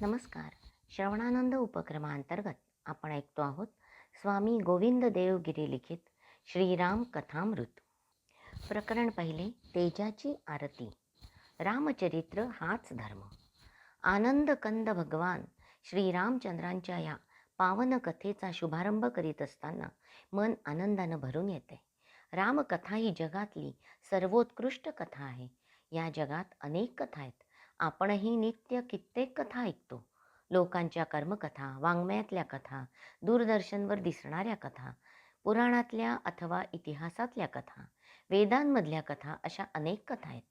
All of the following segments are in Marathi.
नमस्कार. श्रवणानंद उपक्रमांतर्गत आपण ऐकतो आहोत स्वामी गोविंद देवगिरी लिखित श्रीराम कथामृत. प्रकरण पहिले तेजाची आरती. रामचरित्र हाच धर्म. आनंद कंद भगवान श्रीरामचंद्रांच्या या पावन कथेचा शुभारंभ करीत असताना मन आनंदानं भरून येते. रामकथा ही जगातली सर्वोत्कृष्ट कथा आहे. या जगात अनेक कथा आहेत. आपणही नित्य कित्येक कथा ऐकतो. लोकांच्या कर्मकथा वाङ्मयातल्या कथा दूरदर्शनवर दिसणाऱ्या कथा पुराणातल्या अथवा इतिहासातल्या कथा वेदांमधल्या कथा अशा अनेक कथा आहेत.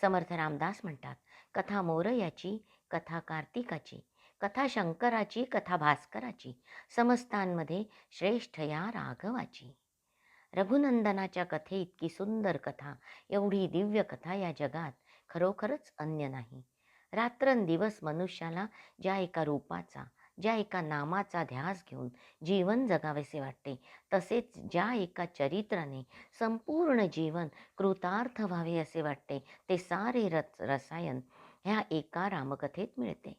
समर्थ रामदास म्हणतात कथा मोरयाची कथा कार्तिकाची कथा शंकराची कथा भास्कराची समस्तांमध्ये श्रेष्ठ या राघवाची. रघुनंदनाच्या कथे इतकी सुंदर कथा एवढी दिव्य कथा या जगात खरोखरच अन्य नाही. रात्रंदिवस मनुष्याला ज्या एका रूपाचा ज्या एका नामाचा ध्यास घेऊन जीवन जगावेसे वाटते तसेच ज्या एका चरित्राने संपूर्ण जीवन कृतार्थ व्हावे असे वाटते ते सारे रस रसायन ह्या एका रामकथेत मिळते.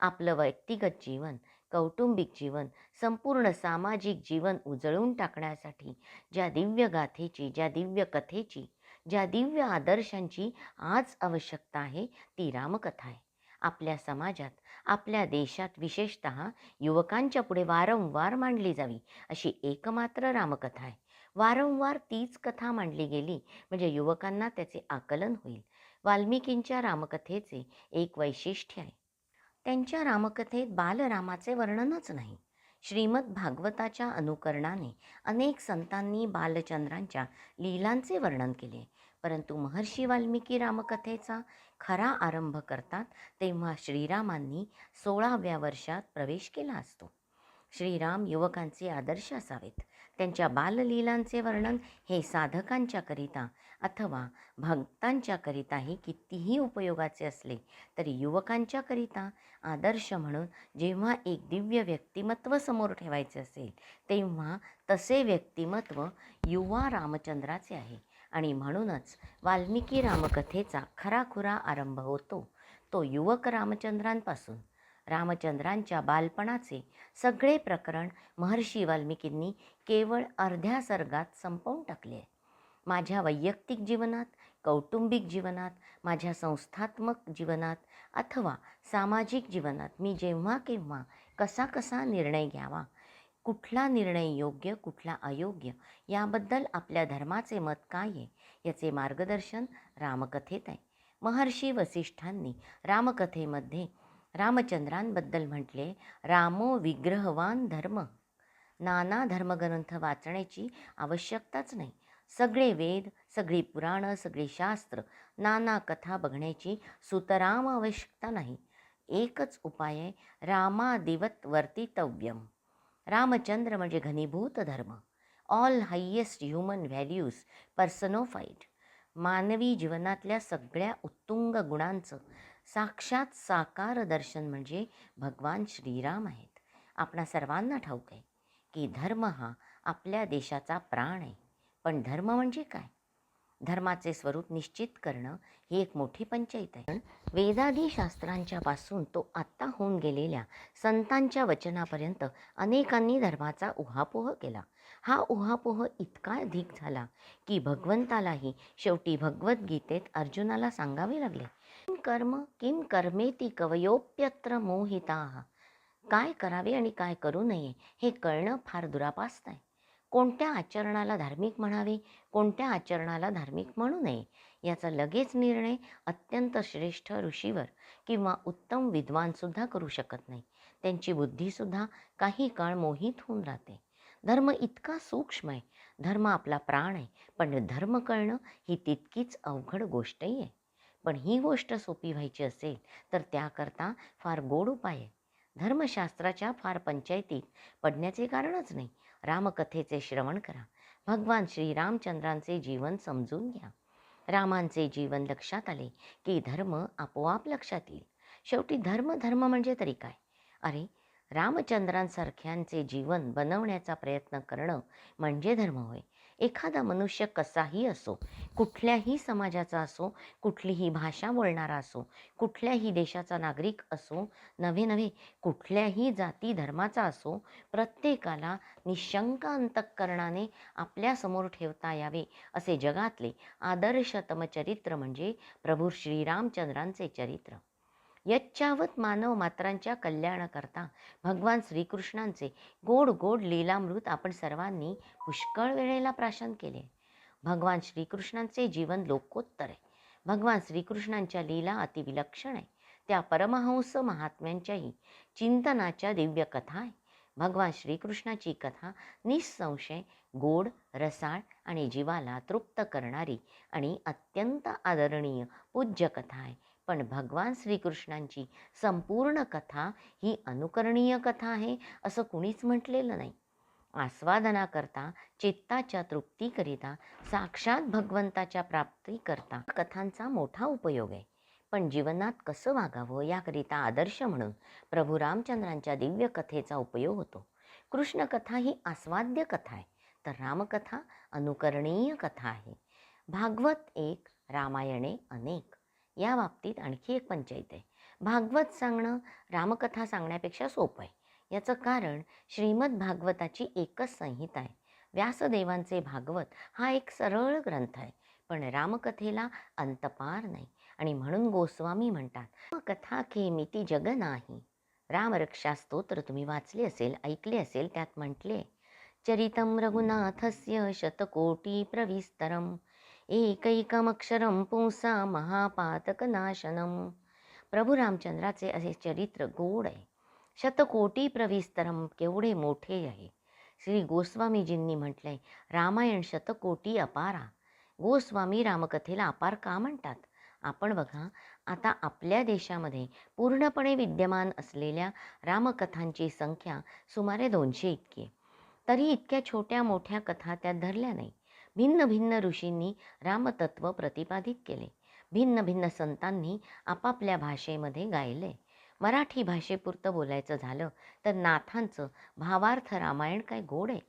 आपलं व्यक्तिगत जीवन कौटुंबिक जीवन संपूर्ण सामाजिक जीवन उजळून टाकण्यासाठी ज्या दिव्य गाथेची ज्या दिव्य कथेची ज्या दिव्य आदर्शांची आज आवश्यकता आहे ती रामकथा आहे. आपल्या समाजात आपल्या देशात विशेषत युवकांच्या पुढे वारंवार मांडली जावी अशी एकमात्र रामकथा आहे. वारंवार तीच कथा मांडली गेली म्हणजे युवकांना त्याचे आकलन होईल. वाल्मिकींच्या रामकथेचे एक वैशिष्ट्य आहे. त्यांच्या रामकथेत बालरामाचे वर्णनच नाही. श्रीमद भागवताच्या अनुकरणाने अनेक संतांनी बालचंद्रांच्या लीलांचे वर्णन केले. परंतु महर्षी वाल्मिकी रामकथेचा खरा आरंभ करतात तेव्हा श्रीरामांनी सोळाव्या वर्षात प्रवेश केला असतो. श्रीराम युवकांचे आदर्श असावेत. त्यांच्या बाललीलांचे वर्णन हे साधकांच्याकरिता अथवा भक्तांच्याकरिताही कितीही उपयोगाचे असले तरी युवकांच्याकरिता आदर्श म्हणून जेव्हा एक दिव्य व्यक्तिमत्व समोर ठेवायचे असेल तेव्हा तसे व्यक्तिमत्व युवा रामचंद्राचे आहे. आणि म्हणूनच वाल्मिकी रामकथेचा खराखुरा आरंभ होतो. तो युवक रामचंद्रांपासून. रामचंद्रांच्या बालपणाचे सगळे प्रकरण महर्षी वाल्मिकींनी केवळ अर्ध्या सर्गात संपवून टाकले. आहे माझ्या वैयक्तिक जीवनात कौटुंबिक जीवनात माझ्या संस्थात्मक जीवनात अथवा सामाजिक जीवनात मी जेव्हा केव्हा कसा कसा निर्णय घ्यावा कुठला निर्णय योग्य कुठला अयोग्य? याबद्दल आपल्या धर्माचे मत काय आहे? याचे मार्गदर्शन रामकथेत आहे. महर्षी वसिष्ठांनी रामकथेमध्ये रामचंद्रांबद्दल म्हटले रामो विग्रहवान धर्म. नाना धर्मग्रंथ वाचण्याची आवश्यकताच नाही. सगळे वेद सगळी पुराणं सगळी शास्त्र नाना कथा बघण्याची सुतराम आवश्यकता नाही. एकच उपाय आहे रामादिवत वर्तितव्यम रामचंद्र म्हणजे घनीभूत धर्म. All highest human values personified मानवी जीवनातल्या सगळ्या उत्तुंग गुणांचं साक्षात साकार दर्शन म्हणजे भगवान श्रीराम आहेत. आपणा सर्वांना ठाऊक आहे की धर्म हा आपल्या देशाचा प्राण आहे. पण धर्म म्हणजे काय? धर्माचे स्वरूप निश्चित करणं ही एक मोठी पंचायत आहे. वेदादी शास्त्रांच्या पासून तो आत्ता होऊन गेलेल्या संतांच्या वचनापर्यंत अनेकांनी धर्माचा उहापोह केला. हा उहापोह इतका अधिक झाला की भगवंतालाही शेवटी भगवद्गीतेत अर्जुनाला सांगावे लागले किम कर्म किम कर्मेती कवयोप्यत्र मोहिता? काय करावे आणि काय करू नये हे कळणं फार दुरापास्त आहे. कोणत्या आचरणाला धार्मिक म्हणावे? कोणत्या आचरणाला धार्मिक म्हणू नये? याचा लगेच निर्णय अत्यंत श्रेष्ठ ऋषीवर किंवा उत्तम विद्वानसुद्धा करू शकत नाही. त्यांची बुद्धीसुद्धा काही काळ मोहित होऊन राहते. धर्म इतका सूक्ष्म आहे. धर्म आपला प्राण आहे. पण धर्म कळणं ही तितकीच अवघड गोष्टही आहे. पण ही गोष्ट सोपी व्हायची असेल तर त्याकरता फार गोड उपाय आहे. धर्मशास्त्राच्या फार पंचायतीत पडण्याचे कारणच नाही. रामकथेचे श्रवण करा. भगवान श्रीरामचंद्रांचे जीवन समजून घ्या. रामांचे जीवन लक्षात आले की धर्म आपोआप लक्षात येईल. शेवटी धर्म धर्म म्हणजे तरी काय? अरे रामचंद्रांसारख्यांचे जीवन बनवण्याचा प्रयत्न करणं म्हणजे धर्म होय. एखादा मनुष्य कसाही असो कुठल्याही समाजाचा असो कुठलीही भाषा बोलणारा असो कुठल्याही देशाचा नागरिक असो नव्हे नव्हे कुठल्याही जाती धर्माचा असो प्रत्येकाला निशंक अंतःकरणाने आपल्यासमोर ठेवता यावे असे जगातले आदर्शतम चरित्र म्हणजे प्रभू श्रीरामचंद्रांचे चरित्र. यच्चावत मानव मात्रांच्या कल्याणाकरता भगवान श्रीकृष्णांचे गोड गोड लीलामृत आपण सर्वांनी पुष्कळ वेळेला प्राशन केले. भगवान श्रीकृष्णांचे जीवन लोकोत्तर आहे. भगवान श्रीकृष्णांच्या लीला अतिविलक्षण आहे. त्या परमहंस महात्म्यांच्याही चिंतनाच्या दिव्य कथा आहे. भगवान श्रीकृष्णाची कथा निसंशय गोड रसाळ आणि जीवाला तृप्त करणारी आणि अत्यंत आदरणीय पूज्य कथा आहे. पण भगवान श्रीकृष्णांची संपूर्ण कथा ही अनुकरणीय कथा आहे असं कुणीच म्हटलेलं नाही. आस्वादनाकरता चित्ताच्या तृप्तीकरिता साक्षात भगवंताच्या प्राप्तीकरता कथांचा मोठा उपयोग आहे. पण जीवनात कसं वागावं याकरिता आदर्श म्हणून प्रभू रामचंद्रांच्या दिव्य कथेचा उपयोग होतो. कृष्णकथा ही आस्वाद्य कथा आहे तर रामकथा अनुकरणीय कथा आहे. भागवत एक रामायणे अनेक. या बाबतीत आणखी एक पंचायत आहे. भागवत सांगणं रामकथा सांगण्यापेक्षा सोपं आहे. याचं कारण श्रीमद भागवताची एकच संहिता आहे. व्यासदेवांचे भागवत हा एक सरळ ग्रंथ आहे. पण रामकथेला अंतपार नाही. आणि म्हणून गोस्वामी म्हणतात कथा खेमिती जग नाही रामरक्षा स्तोत्र तुम्ही वाचले असेल ऐकले असेल त्यात म्हटले चरितं रघुनाथस्य शतकोटी प्रविस्तरम. एकैकमक्षरं पुंसा महापातकनाशनम। प्रभू रामचंद्राचे असे चरित्र गोड आहे. शतकोटी प्रविस्तरम केवढे मोठे आहे. श्री गोस्वामीजींनी म्हटलंय रामायण शतकोटी अपारा. गोस्वामी रामकथेला अपार का म्हणतात? आपण बघा आता आपल्या देशामध्ये पूर्णपणे विद्यमान असलेल्या रामकथांची संख्या सुमारे दोनशे इतकी आहे. तरी इतक्या छोट्या मोठ्या कथा त्यात धरल्या नाही. भिन्न भिन्न ऋषींनी रामतत्व प्रतिपादित केले. भिन्न भिन्न संतांनी आपापल्या भाषेमध्ये गायले. मराठी भाषेपुरतं बोलायचं झालं तर नाथांचं भावार्थ रामायण काय गोड आहे?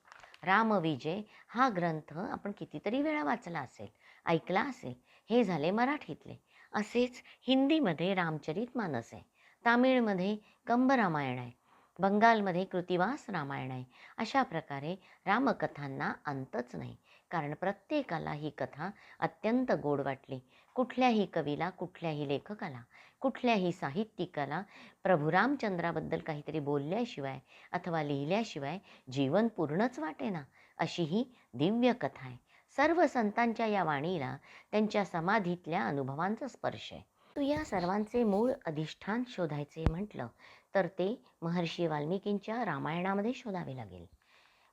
रामविजय हा ग्रंथ आपण कितीतरी वेळा वाचला असेल ऐकला असेल. हे झाले मराठीतले. असेच हिंदीमध्ये रामचरित मानस आहे. तामिळमध्ये कंबरामायण आहे. बंगालमध्ये कृतिवास रामायण आहे. अशा प्रकारे रामकथांना अंतच नाही. कारण प्रत्येकाला ही कथा अत्यंत गोड वाटली. कुठल्याही कवीला कुठल्याही लेखकाला कुठल्याही साहित्यिकाला प्रभू रामचंद्राबद्दल काहीतरी बोलल्याशिवाय अथवा लिहिल्याशिवाय जीवन पूर्णच वाटेना अशी ही दिव्य कथा आहे. सर्व संतांच्या या वाणीला त्यांच्या समाधीतल्या अनुभवांचा स्पर्श आहे. तू या सर्वांचे मूळ अधिष्ठान शोधायचे म्हटलं तर ते महर्षी वाल्मिकींच्या रामायणामध्ये शोधावे लागेल.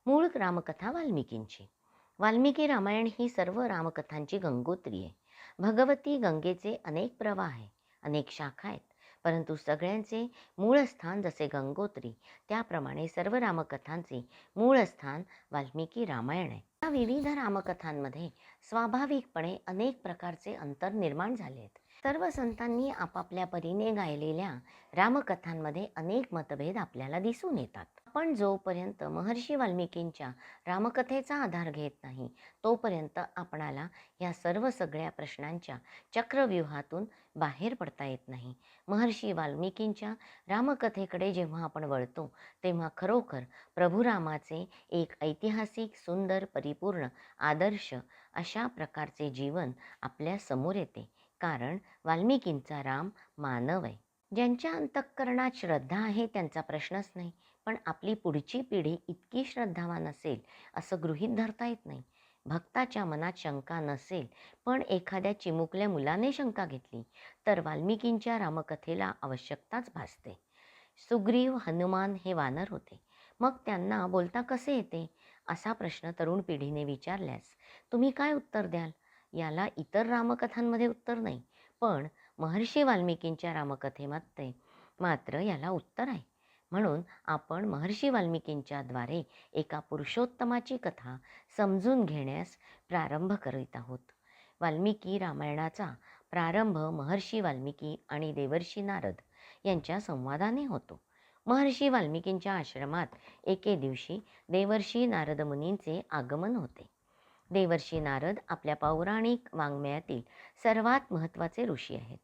मूळ रामकथा वाल्मिकींची. वाल्मिकी रामायण ही सर्व रामकथांची गंगोत्री आहे. भगवती गंगेचे अनेक प्रवाह आहे अनेक शाखा आहेत परंतु सगळ्यांचे मूळ स्थान जसे गंगोत्री त्याप्रमाणे सर्व रामकथांचे मूळ स्थान वाल्मिकी रामायण आहे. या विविध रामकथांमध्ये स्वाभाविकपणे अनेक प्रकारचे अंतर निर्माण झाले आहेत. सर्व संतांनी आपापल्या परीने गायलेल्या रामकथांमध्ये अनेक मतभेद आपल्याला दिसून येतात. आपण जोपर्यंत महर्षी वाल्मिकींच्या रामकथेचा आधार घेत नाही तोपर्यंत आपणाला या सर्व सगळ्या प्रश्नांच्या चक्रव्यूहातून बाहेर पडता येत नाही. महर्षी वाल्मिकींच्या रामकथेकडे जेव्हा आपण वळतो तेव्हा खरोखर प्रभुरामाचे एक ऐतिहासिक सुंदर परिपूर्ण आदर्श अशा प्रकारचे जीवन आपल्यासमोर येते. कारण वाल्मिकींचा राम मानव आहे. ज्यांच्या अंतःकरणात श्रद्धा आहे त्यांचा प्रश्नच नाही. पण आपली पुढची पिढी इतकी श्रद्धावान असेल असं गृहीत धरता येत नाही. भक्ताच्या मनात शंका नसेल पण एखाद्या चिमुकल्या मुलाने शंका घेतली तर वाल्मिकींच्या रामकथेला आवश्यकताच भासते. सुग्रीव हनुमान हे वानर होते. मग त्यांना बोलता कसे येते? असा प्रश्न तरुण पिढीने विचारल्यास तुम्ही काय उत्तर द्याल? याला इतर रामकथांमध्ये उत्तर नाही. पण महर्षी वाल्मिकींच्या रामकथेमध्ये मात्र याला उत्तर आहे. म्हणून आपण महर्षी वाल्मिकींच्या द्वारे एका पुरुषोत्तमाची कथा समजून घेण्यास प्रारंभ करीत आहोत. वाल्मिकी रामायणाचा प्रारंभ महर्षी वाल्मिकी आणि देवर्षी नारद यांच्या संवादाने होतो. महर्षी वाल्मिकींच्या आश्रमात एके दिवशी देवर्षी नारदमुनींचे आगमन होते. देवर्षी नारद आपल्या पौराणिक वाङ्मयातील सर्वात महत्त्वाचे ऋषी आहेत.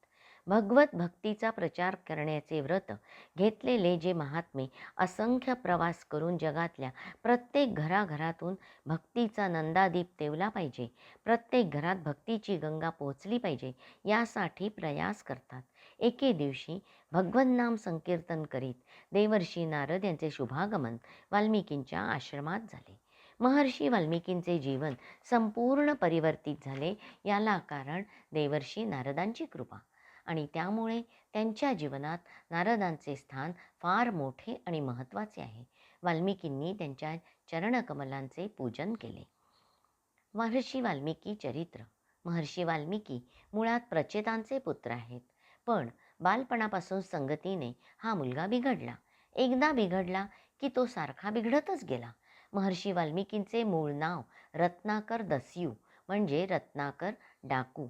भगवत भक्तीचा प्रचार करण्याचे व्रत घेतलेले जे महात्मे असंख्य प्रवास करून जगातल्या प्रत्येक घराघरातून भक्तीचा नंदादीप तेवला पाहिजे प्रत्येक घरात भक्तीची गंगा पोहोचली पाहिजे यासाठी प्रयास करतात. एके दिवशी भगवन्नाम संकीर्तन करीत देवर्षी नारद यांचे शुभागमन वाल्मिकींच्या आश्रमात झाले. महर्षी वाल्मिकींचे जीवन संपूर्ण परिवर्तित झाले याला कारण देवर्षी नारदांची कृपा. आणि त्यामुळे त्यांच्या जीवनात नारदांचे स्थान फार मोठे आणि महत्त्वाचे आहे. वाल्मिकींनी त्यांच्या चरणकमलांचे पूजन केले. महर्षी वाल्मिकी चरित्र. महर्षी वाल्मिकी मुळात प्रचेतांचे पुत्र आहेत. पण बालपणापासून संगतीने हा मुलगा बिघडला. एकदा बिघडला की तो सारखा बिघडतच गेला. महर्षी वाल्मिकींचे मूळ नाव रत्नाकर दस्यू म्हणजे रत्नाकर डाकू.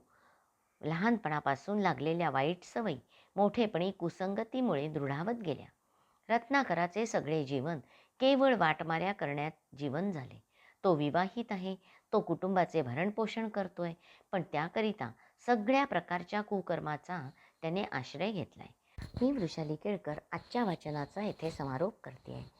लहानपणापासून लागलेल्या वाईट सवयी मोठेपणी कुसंगतीमुळे दृढावत गेल्या. रत्नाकराचे सगळे जीवन केवळ वाटमाऱ्या करण्यात जीवन झाले. तो विवाहित आहे तो कुटुंबाचे भरणपोषण करतोय पण त्याकरिता सगळ्या प्रकारच्या कुकर्माचा त्याने आश्रय घेतलाय. मी वृषाली केळकर आजच्या वाचनाचा येथे समारोप करते आहे